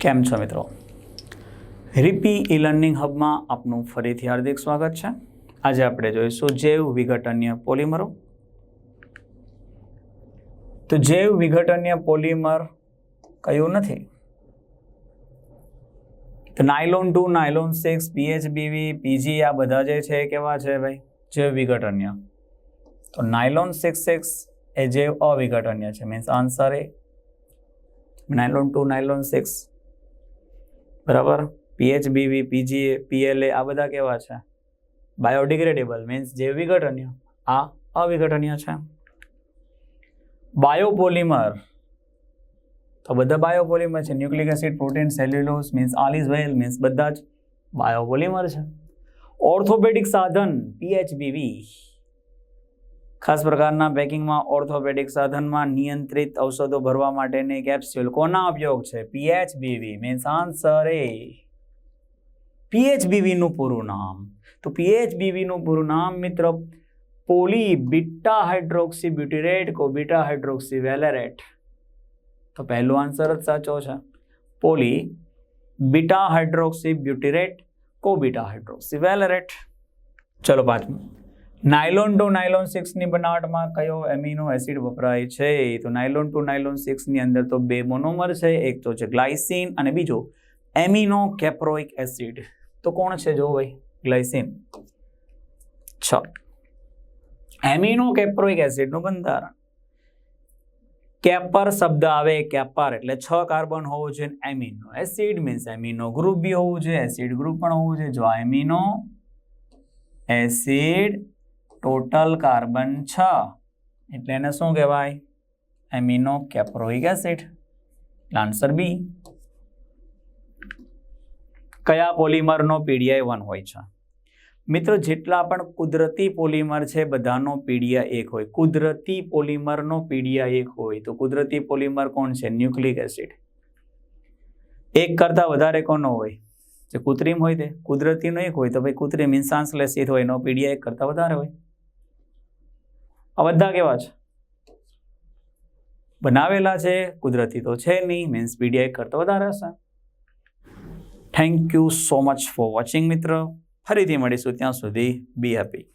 કેમ છો મિત્રો? રીપી ઈ લર્નિંગ હબમાં આપનું ફરીથી હાર્દિક સ્વાગત છે. આજે આપણે જોઈશું જૈવ વિઘટનીય પોલિમરો. તો જૈવ વિઘટનીય પોલિમર કયું નથી? તો nylon two, nylon six PHBV PG આ બધા જે છે કેવા છે ભાઈ? જૈવ વિઘટનીય. તો નાયલોન સિક્સ સિક્સ એ જૈવ અવિઘટનીય છે. Means answer A. Nylon two, nylon six બરાબર? પીએચબીવી પીજીએ પીએલએ આ બધા કેવા છે? બાયોડિગ્રેડેબલ મીન્સ જે વિઘટનીય, આ અવિઘટનીય છે. બાયોપોલિમર તો બધા બાયોપોલિમર છે. Nucleic acid protein cellulose means all is well means બધા જ બાયોપોલિમર છે. ઓર્થોપેડિક સાધન પીએચબીવી ખાસ પ્રકારના પેકિંગમાં ઓર્થોપેડિક સાધનમાં નિયંત્રિત ઔષધો ભરવા માટેની કેપ્સ્યુલ કોના ઉપયોગ છે? પીએચબીવી મીન્સ આન્સર એ. પીએચબીવીનું પૂરું નામ. તો પીએચબીવીનું પૂરું નામ મિત્ર પોલી બીટા હાઇડ્રોક્સી બ્યુટીરેટ કો બીટા હાઇડ્રોક્સી વેલેરેટ તો પહેલો આન્સર જ સાચો છે. પોલી બીટા હાઇડ્રોક્સી બ્યુટીરેટ કો બીટા હાઇડ્રોક્સી વેલેરેટ ચલો પાંચમું. નાયલોન ટુ નાયલોન સિક્સની બનાવટમાં કયો એમિનો એસિડ વપરાય છે? તો નાયલોન ટુ નાયલોન સિક્સની અંદર તો બે મોનોમર છે, એક તો છે ગ્લાયસિન અને બીજો એમિનો કેપ્રોઇક એસિડ. તો કોણ છે જો ભાઈ? ગ્લાયસિન. છ. એમિનો કેપ્રોઇક એસિડનું બંધારણ. કેપર શબ્દ આવે કેપર એટલે છ કાર્બન હોવું જોઈએ amino acid means amino group બી હોવું જોઈએ, એસિડ ગ્રુપ પણ હોવું જોઈએ. જો એમિનો એસિડ ટોટલ કાર્બન છ. એટલે એને શું કહેવાય? Amino caproic acid. Answer B કયા પોલિમરનો પીડીઆઈ વન હોય છે? મિત્રો, જેટલા પણ કુદરતી પોલિમર છે, બધાનો પીડીઆ એક હોય. કુદરતી પોલિમરનો પીડીઆ એક હોય તો કુદરતી પોલિમર કોણ છે? Nucleic acid. એક કરતાં વધારે કોનો હોય? જે કૃત્રિમ હોય તે. કુદરતીનો એક હોય તો ભાઈ કૃત્રિમ ઇન્સાન્સલેસિત હોય એનો પીડીઆઈ એક કરતાં વધારે હોય. આ બધા કેવા છે? બનાવેલા છે, કુદરતી તો છે નહીં મીન્સ પીડીઆઈ કરતો વધારે હશે. Thank you so much for watching મિત્રો. ફરીથી મળીશું ત્યાં સુધી. બી હેપી